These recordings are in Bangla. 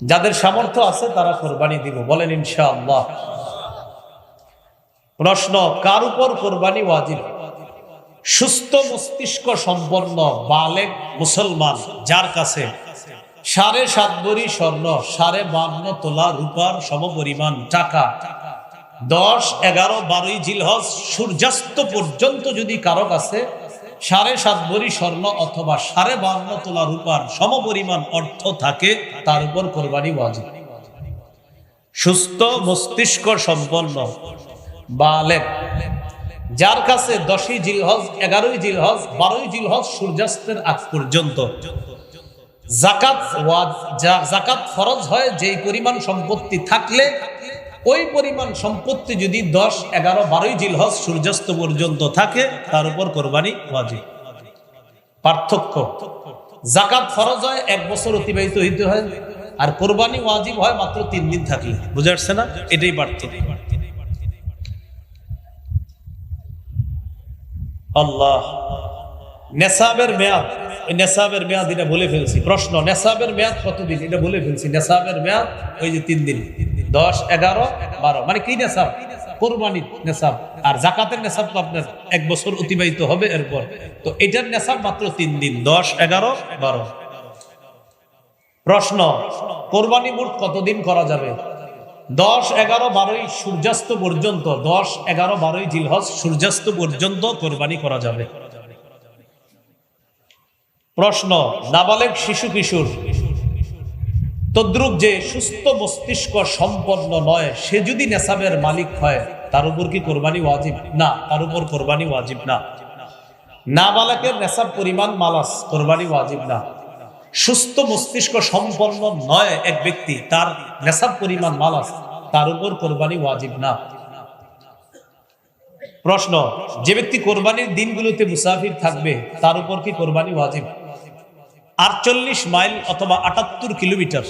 যাদের সামর্থ্য আছে তারা কোরবানি দিব, বলেন ইনশাআল্লাহ। প্রশ্ন, কার উপর কোরবানি ওয়াজিব? সুস্থ মস্তিষ্ক সম্পন্ন বালেক মুসলমান, যার কাছে? সাড়ে সাত বড়ি স্বর্ণ, সাড়ে বান্ন তোলা রূপার সমপরিমাণ টাকা। দশ, এগারো, বারোই জিলহজ সূর্যাস্ত পর্যন্ত যদি কারও কাছে সাড়ে সাত বড়ি স্বর্ণ অথবা সাড়ে বান্ন তোলা রূপার সমপরিমাণ অর্থ থাকে, তার উপর কোরবানি ওয়াজিব। সুস্থ মস্তিষ্ক সম্পন্ন বালেক, যার কাছে দশই জিলহজ, এগারোই জিলহজ, বারোই জিলহজ সূর্যাস্তের আগ পর্যন্ত জাকাত জাকাত ফরজ হয়, যেই পরিমাণ সম্পত্তি থাকলে ওই পরিমাণ সম্পত্তি যদি দশ, এগারো, বারোই জিল জিলহজ সূর্যাস্ত পর্যন্ত থাকে, তার উপর কোরবানি ওয়াজিব। পার্থক্য, জাকাত ফরজ হয়, এক বছর অতিবাহিত হইতে হয়, আর কোরবানি ওয়াজিব হয় মাত্র তিন দিন থাকলে। বুঝে আসছে না? এটাই পার্থক্য। আল্লাহ নেশাবের মেয়াদ ওই নেশাবের মেয়াদ এটা বলে ফেলছি। প্রশ্ন, নেশাবের মেয়াদ কতদিন? এটা বলে ফেলছি, নেশাবের মেয়াদ ওই যে তিন দিন। দশ, এগারো, বারো। মানে কি নেশাব? কোরবানির নেশাব। আর জাকাতের নেশাব তো আপনার এক বছর অতিবাহিত হবে এরপর। তো এটার নেশাব মাত্র তিন দিন, দশ, এগারো, বারো। প্রশ্ন, কোরবানি মোট কতদিন করা যাবে? দশ, এগারো, বারোই সূর্যাস্ত পর্যন্ত, দশ, এগারো, বারোই জিলহজ সূর্যাস্ত পর্যন্ত কোরবানি করা যাবে। প্রশ্ন, নাবালেক শিশু কিশোর। তদ্রুপ যে সুস্থ মস্তিষ্ক সম্পন্ন নয়, সে যদি নেশাবের মালিক হয়, তার উপর কি কোরবানি ওয়াজিব? না, তার উপর কোরবানি ওয়াজিব না। নাবালকের নেশাব পরিমাণ মালাস, কোরবানি ওয়াজিব না। সুস্থ মস্তিষ্ক সম্পন্ন নয় এক ব্যক্তি, তার নেশাব পরিমাণ মালাস, তার উপর কোরবানি ওয়াজিব না। প্রশ্ন, যে ব্যক্তি কোরবানির দিনগুলোতে মুসাফির থাকবে, তার উপর কি কোরবানি ওয়াজিব? আটচল্লিশ মাইল অথবা আটাত্তর কিলোমিটার।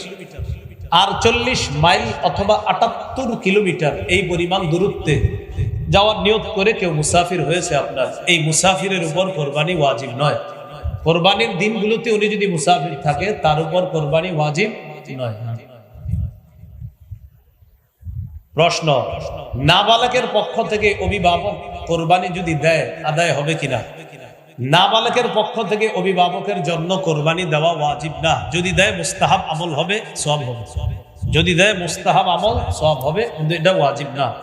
আটচল্লিশ মাইল অথবা আটাত্তর কিলোমিটার এই পরিমাণ দূরত্বে যাওয়ার নিয়ত করে কেউ মুসাফির হয়েছে আপনার। এই মুসাফিরের উপর কোরবানি ওয়াজিব নয়। কোরবানির দিনগুলোতে উনি যদি মুসাফির থাকে, তার উপর কোরবানি ওয়াজিব নয়। প্রশ্ন, নাবালকের পক্ষ থেকে অভিভাবক কোরবানি যদি দেয়, আদায় হবে কিনা? নাবালকের পক্ষ থেকে অভিভাবকের জন্য কোরবানি দেওয়া ওয়াজিব না। যদি দেয় মুস্তাহাব আমল হবে সব হবে। যদি দেয় মুস্তাহাব আমল সব হবে, কিন্তু এটা ওয়াজিব না।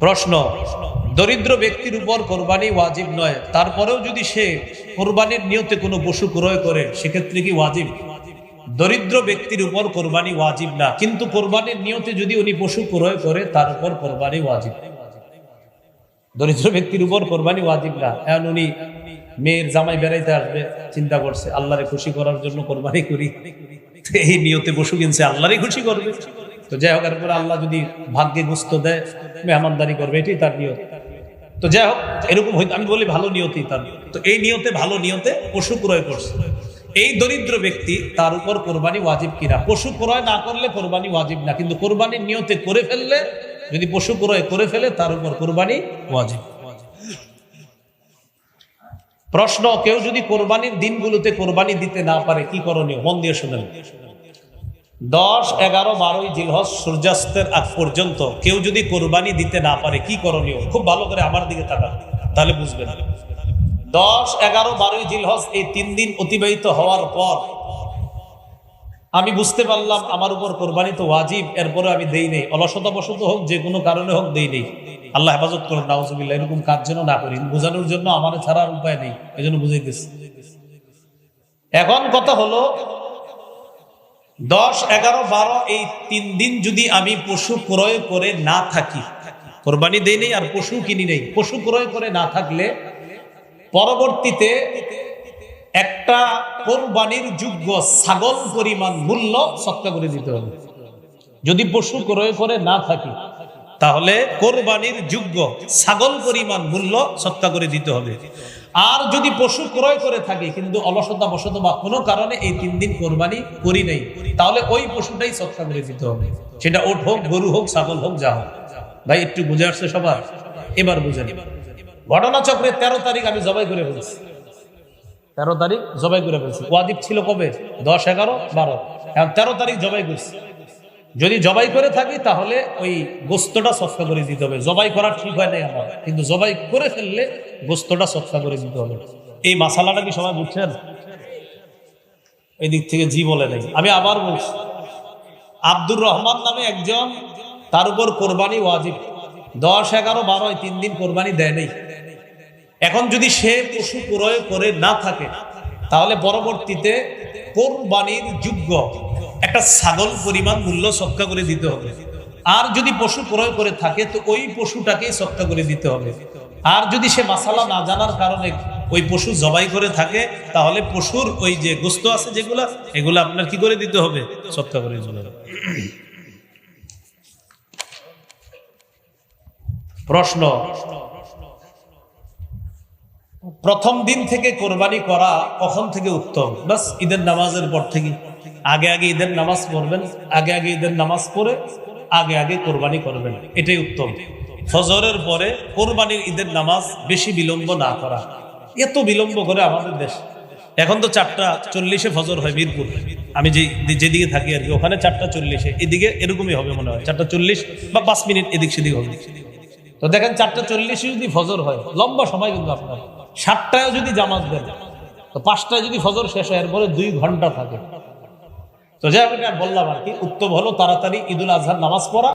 প্রশ্ন, দরিদ্র ব্যক্তির উপর কোরবানি ওয়াজিব নয়। তারপরেও যদি সে কোরবানির নিয়তে কোনো পশু ক্রয় করে, সেক্ষেত্রে কি ওয়াজিব? দরিদ্র ব্যক্তির উপর কোরবানি ওয়াজিব না। কিন্তু কোরবানির নিয়তে যদি উনি পশু ক্রয় করে, তার উপর কোরবানি ওয়াজিব। দরিদ্র ব্যক্তির উপর কোরবানি ওয়াজিব না। এখন উনি মেয়ের জামাই বেড়াইতে আসবে, চিন্তা করছে, আল্লাহরে খুশি করার জন্য কোরবানি করি। এই নিয়তে পশু কিনছে, আল্লাহরই খুশি করবে। তো যাই হোক, এরপরে আল্লাহ যদি ভাগ্যে গুস্ত দেয়, মেহমানদারি করবে, এটাই তার নিয়ত। তো যাই হোক, এরকম হয়তো আমি বলি ভালো নিয়তেই তার। তো এই নিয়তে, ভালো নিয়তে পশু ক্রয় করছে। এই দরিদ্র ব্যক্তি তার উপর কোরবানি ওয়াজিব কিনা? পশু ক্রয় না করলে কোরবানি ওয়াজিব না। কিন্তু কোরবানির নিয়তে করে ফেললে যদি পশু ক্রয় করে ফেলে, তার উপর কোরবানি ওয়াজিব। প্রশ্ন, কেউ যদি কোরবানির দিনগুলোতে কোরবানি দিতে না পারে, কি করণীয়? মন দিয়ে শুনেন। দশ, এগারো, বারোই জিলহজ সূর্যাস্তের আগ পর্যন্ত কেউ যদি কোরবানি দিতে না পারে, কি করণীয়? খুব ভালো করে আমার দিকে তাকান, তাহলে বুঝবেন। দশ, এগারো, বারোই জিলহজ এই তিন দিন অতিবাহিত হওয়ার পর আমি বুঝতে পারলাম আমার উপর কোরবানি তো ওয়াজিব, এরপরে আমি দেই নেই। অলসতা বশত হোক, যে কোনো কারণে হোক দেই নেই। আল্লাহ হেফাজত করুন, নাউজুবিল্লাহ, এরকম কাজ যেন না করি। বোঝানোর জন্য আমার ছাড়ার উপায় নেই এই জন্য বুঝাইতেছি এখন কথা হলো, দশ, এগারো, বারো, এই তিন দিন যদি আমি পশু ক্রয় করে না থাকি, কোরবানি দেই নেই আর পশু কিনি নেই, পশু ক্রয় করে না থাকলে পরবর্তীতে একটা কোরবানির যোগ্য ছাগল পরিমাণ মূল্য সৎকা করে দিতে হবে। যদি পশু ক্রয় করে না থাকি, তাহলে কোরবানির যোগ্য ছাগল পরিমাণ মূল্য সৎকা করে দিতে হবে। আর যদি পশু ক্রয় করে থাকি, কিন্তু অলসতা বসত বা কোনো কারণে এই তিন দিন কোরবানি করি নাই, তাহলে ওই পশুটাই সৎকা করে দিতে হবে। সেটা ওট হোক, গরু হোক, ছাগল হোক, যা হোক। ভাই, একটু বুঝে আসছে সবার? এবার বুঝেন ঘটনা চক্রের তেরো তারিখ আমি জবাই করে ফেলছি তেরো তারিখ জবাই করে ফেলছি। ওয়াজিব ছিল কবে? দশ, এগারো, বারো। এখন তেরো তারিখ জবাই করছি। যদি জবাই করে থাকি, তাহলে ওই গোস্তটা সৎকা করে দিতে হবে। জবাই করা ঠিক হয় নাই আমার। কিন্তু জবাই করে ফেললে গোস্তটা সৎকা করে দিতে হবে। এই মাসালাটা কি সবাই বুঝছেন? এই দিক থেকে জি বলে নেই। আমি আবার বলছি, আব্দুর রহমান নামে একজন, তার উপর কোরবানি ওয়াজিব। দশ, এগারো, বারো তিন দিন কোরবানি দেয় নেই। এখন যদি সে পশু ক্রয় করে না থাকে, তাহলে পরবর্তীতে কোরবানির যোগ্য? একটা ছাগল পরিমাণ মূল্য সৎকা করে দিতে হবে। আর যদি পশু ক্রয় করে থাকে, তো ওই পশুটাকে সৎকা করে দিতে হবে। আর যদি সে মাসালা না জানার কারণে ওই পশু জবাই করে থাকে, তাহলে পশুর ওই যে গোস্ত আছে যেগুলা, এগুলো আপনার কি করে দিতে হবে? সৎকা করে দিতে হবে। প্রশ্ন প্রথম দিন থেকে কোরবানি করা কখন থেকে উত্তম? বাস, ঈদের নামাজের পর থেকে। আগে আগে ঈদের নামাজ পড়বেন, আগে আগে ঈদের নামাজ পড়ে, আগে আগে কোরবানি করবেন। এটাই উত্তম। ফজরের পরে কোরবানির ঈদের নামাজ বেশি বিলম্ব না করা। এত বিলম্ব করে আমাদের দেশ। এখন তো চারটা চল্লিশে ফজর হয় মিরপুর। আমি যে, যেদিকে থাকি আর কি, ওখানে চারটা চল্লিশে। এদিকে এরকমই হবে মনে হয়। চারটা চল্লিশ বা পাঁচ মিনিট এদিক সেদিক হবে। তো দেখেন চারটা চল্লিশে যদি ফজর হয়, লম্বা সময় কিন্তু আপনার। সাতটায় যদি জামাজ দেন, তো পাঁচটায় যদি ফজর শেষ হয়, এরপরে দুই ঘণ্টা থাকে। তো যাই আমি বললাম আর কি, উত্তম হলো তাড়াতাড়ি ঈদুল আজহার নামাজ পড়া।